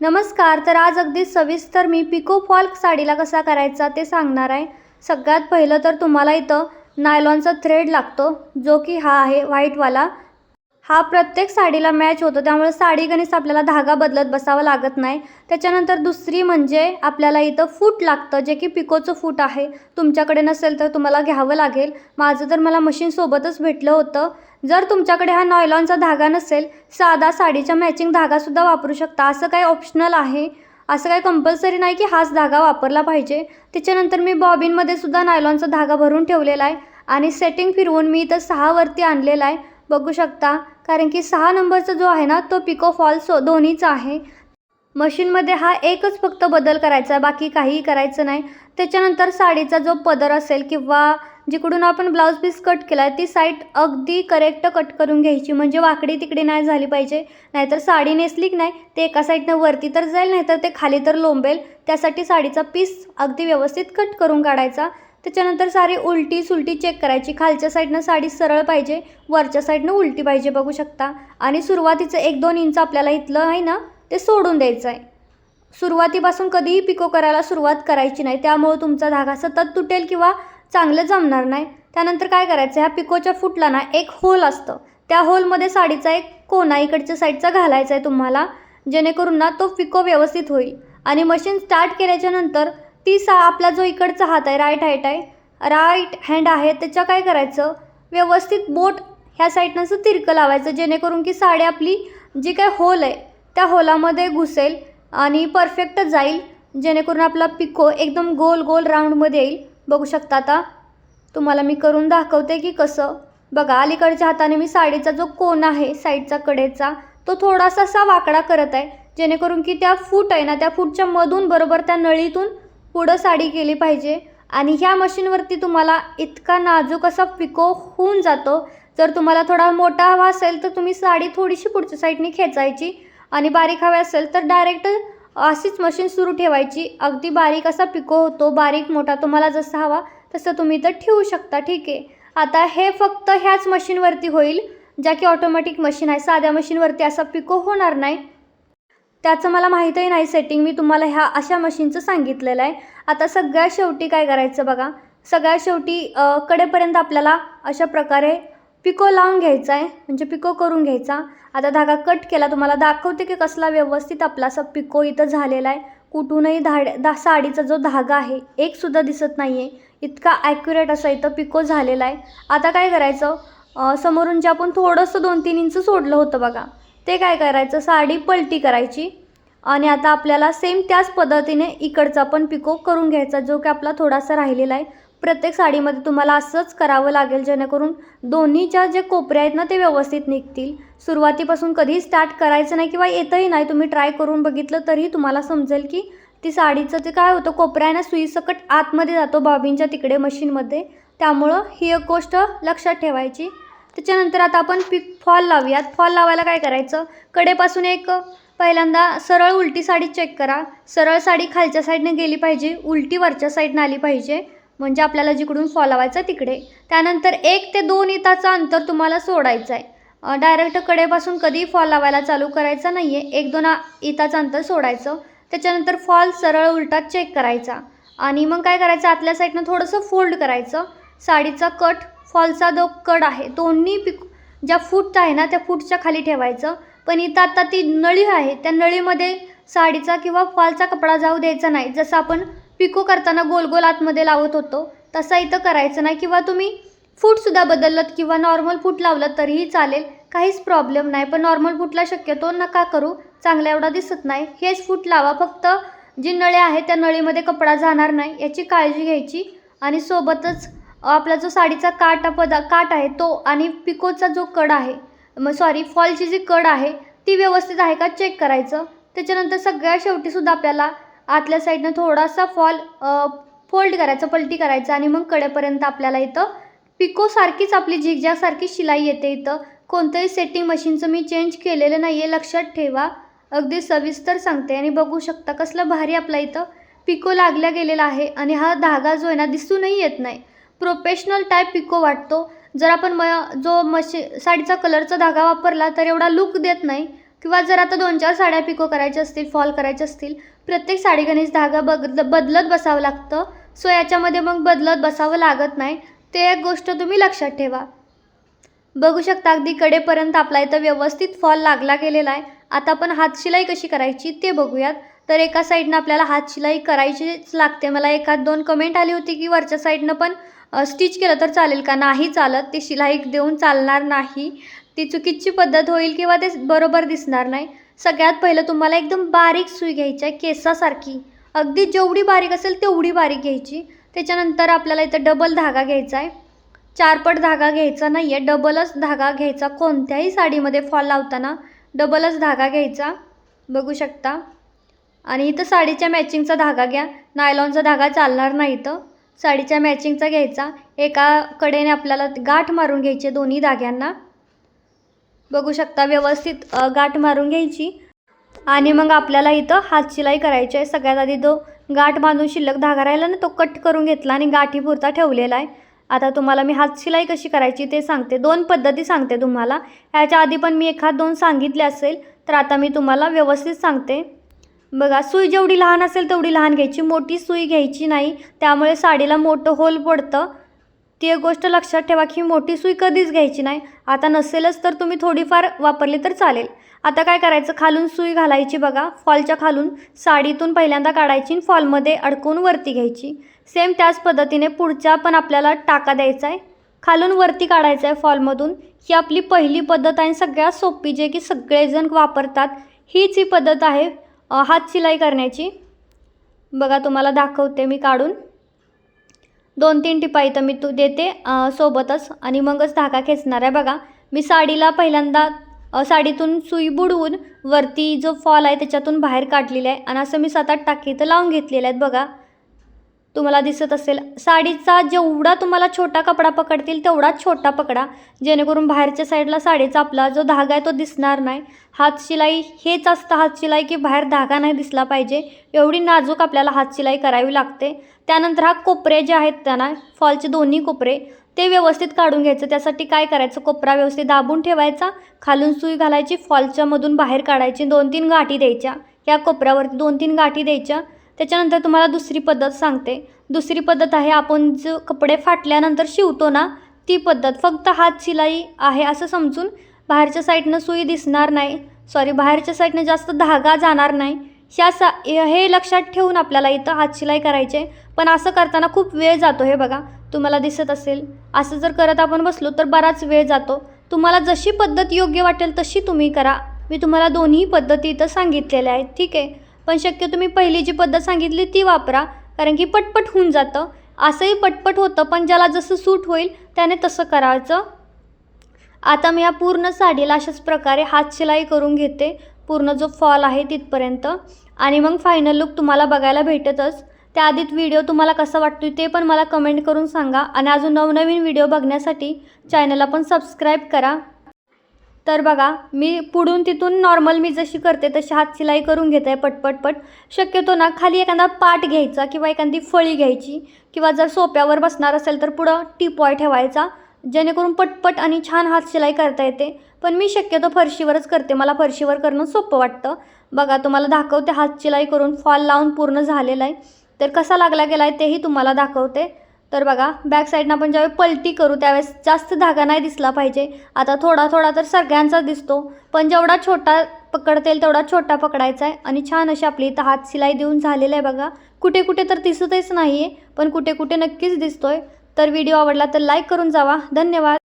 नमस्कार तर आज अगदी सविस्तर मी पिको फॉल्क साडीला कसा करायचा ते सांगणार आहे. सगळ्यात पहिलं तर तुम्हाला इथं नायलॉनचा थ्रेड लागतो जो की हा आहे व्हाईटवाला. हा प्रत्येक साडीला मॅच होतो त्यामुळे साडी गणित आपल्याला धागा बदलत बसावा लागत नाही. त्याच्यानंतर दुसरी म्हणजे आपल्याला इथं फूट लागतं जे की पिकोचं फूट आहे. तुमच्याकडे नसेल तर तुम्हाला घ्यावं लागेल. माझं तर मला मशीनसोबतच भेटलं होतं. जर तुमच्याकडे हा नॉयलॉनचा धागा नसेल साधा साडीच्या मॅचिंग धागासुद्धा वापरू शकता. असं काही ऑप्शनल आहे? असं काही कंपल्सरी नाही की हाच धागा वापरला पाहिजे? त्याच्यानंतर मी बॉबिनमध्ये सुद्धा नायलॉनचा धागा भरून ठेवलेला आहे आणि सेटिंग फिरवून मी इथं सहावरती आणलेला आहे. बघू शकता. कारण की सहा नंबरचा जो आहे ना तो पिको फॉल सो दोन्हीचा आहे. मशीनमध्ये हा एकच फक्त बदल करायचा आहे बाकी काहीही करायचं नाही. त्याच्यानंतर साडीचा जो पदर असेल किंवा जिकडून आपण ब्लाऊज पीस कट केला ती साईड अगदी करेक्ट कट करून घ्यायची. म्हणजे वाकडी तिकडी नाही झाली पाहिजे. नाहीतर साडी नेसली की नाही ते एका साईडनं वरती तर जाईल नाहीतर ते खाली तर लोंबेल. त्यासाठी साडीचा पीस अगदी व्यवस्थित कट करून काढायचा. त्याच्यानंतर सारी उलटी सुलटी चेक करायची. खालच्या साईडनं साडी सरळ पाहिजे वरच्या साईडनं उलटी पाहिजे बघू शकता. आणि सुरुवातीचं एक दोन इंच आपल्याला इथलं आहे ना ते सोडून द्यायचं आहे सुरुवातीपासून कधीही पिको करायला सुरुवात करायची नाही. त्यामुळे तुमचा धागा सतत तुटेल किंवा चांगलं जमणार नाही. त्यानंतर काय करायचं? ह्या पिकोच्या फुटला ना एक होल असतं. त्या होलमध्ये साडीचा एक कोना इकडच्या साईडचा घालायचा आहे तुम्हाला. जेणेकरून ना तो पिको व्यवस्थित होईल. आणि मशीन स्टार्ट केल्याच्यानंतर ती सा आपला जो इकडचा हात आहे राईट हँड आहे राईट हँड आहे त्याच्या काय करायचं? व्यवस्थित बोट ह्या साईडनं असं तिरकं लावायचं जेणेकरून की साडी आपली जी काय होल आहे त्या होलामध्ये घुसेल आणि परफेक्ट जाईल. जेणेकरून आपला पिको एकदम गोल गोल राऊंडमध्ये येईल. बघू शकता आता. तुम्हाला मी करून दाखवते की कसं. बघा अलीकडच्या हाताने मी साडीचा जो कोन आहे साईडचा कडेचा तो थोडासा असा वाकडा करत आहे जेणेकरून की त्या फूट आहे ना त्या फूटच्या मधून बरोबर त्या नळीतून पुढं साडी केली पाहिजे. आणि ह्या मशीनवरती तुम्हाला इतका नाजूक असा पिको होऊन जातो. जर तुम्हाला थोडा मोठा हवा असेल तर तुम्ही साडी थोडीशी पुढच्या साईडने खेचायची. आणि बारीक हवी असेल तर डायरेक्ट अशीच मशीन सुरू ठेवायची. अगदी बारीक असा पिको होतो. बारीक मोठा तुम्हाला जसा हवा तसं तुम्ही तर ठेवू शकता. ठीक आहे. आता हे फक्त ह्याच मशीनवरती होईल ज्या की ऑटोमॅटिक मशीन आहे. साध्या मशीनवरती असा पिको होणार नाही. त्याचं मला माहीतही नाही सेटिंग मी तुम्हाला ह्या अशा मशीनचं सांगितलेलं आहे. आता सगळ्या शेवटी काय करायचं बघा. सगळ्या शेवटी कडेपर्यंत आपल्याला अशा प्रकारे पिको लावून घ्यायचा आहे म्हणजे पिको करून घ्यायचा. आता धागा कट केला तुम्हाला दाखवते की कसला व्यवस्थित आपला असा पिको इथं झालेला आहे. कुठूनही धाड दा साडीचा जो धागा आहे एकसुद्धा दिसत नाही आहे इतका ॲक्युरेट असा इथं पिको झालेला आहे. आता काय करायचं? समोरून जे आपण थोडंसं दोन तीन इंच सोडलं होतं बघा. ते काय करायचं? साडी पलटी करायची. आणि आता आपल्याला सेम त्याच पद्धतीने इकडचा पण पिको करून घ्यायचा जो की आपला थोडासा राहिलेला आहे. प्रत्येक साडीमध्ये तुम्हाला असंच करावं लागेल जेणेकरून दोन्हीच्या जे कोपऱ्या आहेत ना ते व्यवस्थित निघतील. सुरुवातीपासून कधीही स्टार्ट करायचं नाही किंवा येतही नाही तुम्ही ट्राय करून बघितलं तरीही तुम्हाला समजेल की ती साडीचं ते काय होतं कोपरा आहे ना सुईसकट आतमध्ये जातो बाबींच्या तिकडे मशीनमध्ये. त्यामुळं ही एक गोष्ट लक्षात ठेवायची. त्याच्यानंतर आता आपण पिक फॉल लावूयात. फॉल लावायला काय करायचं? कडेपासून एक पहिल्यांदा सरळ उलटी साडी चेक करा. सरळ साडी खालच्या साईडने गेली पाहिजे उलटी वरच्या साईडनं आली पाहिजे. म्हणजे आपल्याला जिकडून फॉल लावायचा तिकडे. त्यानंतर एक ते दोन इताचं अंतर तुम्हाला सोडायचं आहे डायरेक्ट कडेपासून कधीही फॉल लावायला चालू करायचा नाही आहे एक दोन इताचं अंतर सोडायचं. त्याच्यानंतर फॉल सरळ उलटा चेक करायचा. आणि मग काय करायचं? आतल्या साईडनं थोडंसं फोल्ड करायचं. साडीचा कट फॉलचा जो कट आहे दोन्ही पिक ज्या फूट आहे ना त्या फूटच्या खाली ठेवायचं. पण इथं आता ती नळी आहे. त्या नळीमध्ये साडीचा किंवा फॉलचा कपडा जाऊ द्यायचा नाही. जसं आपण पिको करताना गोल गोल आतमध्ये लावत होतो. तसा इथं करायचं नाही किंवा तुम्ही फूटसुद्धा बदललत किंवा नॉर्मल फूट लावलं तरीही चालेल. काहीच प्रॉब्लेम नाही. पण नॉर्मल फूटला शक्यतो नका करू. चांगला एवढा दिसत नाही. हेच फूट लावा. फक्त जी नळे आहे त्या नळीमध्ये कपडा जाणार नाही. याची काळजी घ्यायची आणि सोबतच आपला जो साडीचा काट पदा काट आहे तो आणि पिकोचा जो कड आहे मग सॉरी फॉलची जी कड आहे ती व्यवस्थित आहे का? चेक करायचं. त्याच्यानंतर सगळ्या शेवटीसुद्धा आपल्याला आतल्या साईडनं थोडासा फॉल फोल्ड करायचं पलटी करायचं आणि मग कडेपर्यंत आपल्याला इथं पिकोसारखीच आपली झिगझॅगसारखी शिलाई येते इथं. कोणतंही सेटिंग मशीनचं मी चेंज केलेलं नाही आहे लक्षात ठेवा. अगदी सविस्तर सांगते आणि बघू शकता कसलं भारी आपला इथं पिको लागल्या गेलेला आहे आणि हा धागा जो आहे ना दिसूनही येत नाही. प्रोफेशनल टाईप पिको वाटतो. जर आपण म जो मशी साडीचा कलरचा धागा वापरला तर एवढा लुक देत नाही. किंवा जर आता दोन चार साड्या पिको करायच्या असतील फॉल करायच्या असतील प्रत्येक साडीगणीस धागा बग बदलत बसावं लागतं. सो याच्यामध्ये मग बदलत बसावं लागत नाही. ते एक गोष्ट तुम्ही लक्षात ठेवा. बघू शकता अगदी कडेपर्यंत आपला इथं व्यवस्थित फॉल लागला गेलेला आहे. आता आपण हातशिलाई कशी करायची ते बघूयात. तर एका साईडनं आपल्याला हातशिलाई करायचीच लागते. मला एखाद दोन कमेंट आली होती की वरच्या साईडनं पण स्टिच केलं तर चालेल का? नाही चालत. ते शिलाई देऊन चालणार नाही. ती चुकीची पद्धत होईल किंवा ते बरोबर दिसणार नाही. सगळ्यात पहिलं तुम्हाला एकदम बारीक सुई घ्यायची आहे केसासारखी. अगदी जेवढी बारीक असेल तेवढी बारीक घ्यायची. त्याच्यानंतर आपल्याला इथं डबल धागा घ्यायचा आहे. चारपट धागा घ्यायचा नाही आहे डबलच धागा घ्यायचा कोणत्याही साडीमध्ये फॉल लावताना. डबलच धागा घ्यायचा. बघू शकता. आणि इथं साडीच्या मॅचिंगचा धागा घ्या. नायलॉनचा धागा चालणार नाही इथं. साडीच्या मॅचिंगचा घ्यायचा. एका कडेने आपल्याला गाठ मारून घ्यायचे दोन्ही धाग्यांना. बघू शकता व्यवस्थित गाठ मारून घ्यायची. आणि मग आपल्याला इथं हातशिलाई करायची आहे. सगळ्यात आधी तो गाठ बांधून शिल्लक धागा राहिला ना तो कट करून घेतला आणि गाठीपुरता ठेवलेला आहे. आता तुम्हाला मी हातशिलाई कशी करायची ते सांगते. दोन पद्धती सांगते तुम्हाला. ह्याच्या आधी पण मी एखाद दोन सांगितले असेल तर आता मी तुम्हाला व्यवस्थित सांगते. बघा सुई जेवढी लहान असेल तेवढी लहान घ्यायची. मोठी सुई घ्यायची नाही. त्यामुळे साडीला मोठं होल पडतं. ती एक गोष्ट लक्षात ठेवा की मोठी सुई कधीच घ्यायची नाही. आता नसेलच तर तुम्ही थोडीफार वापरली तर चालेल. आता काय करायचं? खालून सुई घालायची बघा. फॉलच्या खालून साडीतून पहिल्यांदा काढायची आणि फॉलमध्ये अडकून वरती घ्यायची. सेम त्याच पद्धतीने पुढच्या पण आपल्याला टाका द्यायचा आहे खालून वरती काढायचं आहे फॉलमधून. ही आपली पहिली पद्धत आहे सगळ्यात सोपी जे की सगळेजण वापरतात हीच ही पद्धत आहे हात शिलाई करण्याची. बघा तुम्हाला दाखवते मी काढून. दोन तीन टिपा इथं मी तू देते सोबतच. आणि मगच धागा खेचणार आहे बघा. मी साडीला पहिल्यांदा साडीतून सुई बुडवून वरती जो फॉल आहे त्याच्यातून बाहेर काढलेला आहे. आणि असं मी सात आठ टाकी इथं लावून घेतलेले आहेत बघा. तुम्हाला दिसत असेल. साडीचा जेवढा तुम्हाला छोटा कपडा पकडतील तेवढाच छोटा पकडा. जेणेकरून बाहेरच्या साईडला साडीचा आपला जो धागा आहे तो दिसणार नाही. हातशिलाई हेच असतं हातशिलाई की बाहेर धागा नाही दिसला पाहिजे. एवढी नाजूक आपल्याला हातशिलाई करावी लागते. त्यानंतर हा कोपरे जे आहेत त्यांना फॉलचे दोन्ही कोपरे ते व्यवस्थित काढून घ्यायचं. त्यासाठी काय करायचं? कोपरा व्यवस्थित दाबून ठेवायचा खालून सुई घालायची फॉलच्यामधून बाहेर काढायची दोन तीन गाठी द्यायच्या. या कोपऱ्यावरती दोन तीन गाठी द्यायच्या. त्याच्यानंतर तुम्हाला दुसरी पद्धत सांगते. दुसरी पद्धत आहे आपण जो कपडे फाटल्यानंतर शिवतो ना ती पद्धत फक्त हात शिलाई आहे असं समजून बाहेरच्या साईडनं सुई दिसणार नाही. सॉरी बाहेरच्या साईडनं जास्त धागा जाणार नाही. ह्या सा हे लक्षात ठेवून आपल्याला इथं हातशिलाई करायची. आहे पण असं करताना खूप वेळ जातो हे बघा. तुम्हाला दिसत असेल. असं जर करत आपण बसलो तर बराच वेळ जातो. तुम्हाला जशी पद्धत योग्य वाटेल तशी तुम्ही करा. मी तुम्हाला दोन्ही पद्धती इथं सांगितलेल्या आहेत. ठीक आहे? पण शक्य तुम्ही पहिली जी पद्धत सांगितली ती वापरा कारण की पटपट होऊन जातं. असंही पटपट होतं पण ज्याला जसं सूट होईल त्याने तसं करायचं. आता मी या पूर्ण साडीला अशाच प्रकारे हातशिलाई करून घेते. पूर्ण जो फॉल आहे तिथपर्यंत. आणि मग फायनल लुक तुम्हाला बघायला भेटतच. त्याआधीत व्हिडिओ तुम्हाला कसा वाटतो ते पण मला कमेंट करून सांगा. आणि अजून नवनवीन व्हिडिओ बघण्यासाठी चॅनलला पण सबस्क्राईब करा. तर बघा मी पुढून तिथून नॉर्मल मी जशी करते तशी हात शिलाई करून घेते पटपटपट शक्यतो ना खाली एखादा पाट घ्यायचा किंवा एखादी फळी घ्यायची किंवा जर सोप्यावर बसणार असेल तर पुढं टिपॉय ठेवायचा जेणेकरून पटपट आणि छान हात शिलाई करता येते. पण मी शक्यतो फरशीवरच करते मला फरशीवर करणं सोपं वाटतं. बघा तुम्हाला दाखवते हात शिलाई करून फॉल लावून पूर्ण झालेला आहे. तर कसा लागला गेला आहे तेही तुम्हाला दाखवते. तर बघा बॅक साईडनं आपण ज्यावेळी पलटी करू त्यावेळेस जास्त धागा नाही दिसला पाहिजे. आता थोडा थोडा तर सगळ्यांचा दिसतो पण जेवढा छोटा पकडता तेवढा छोटा पकडायचा आहे. आणि छान अशी आपली इथं हात शिलाई देऊन झालेलं आहे बघा. कुठे कुठे तर दिसतच नाही आहे पण कुठे कुठे नक्कीच दिसतोय. तर व्हिडिओ आवडला तर लाईक करून जावा. धन्यवाद.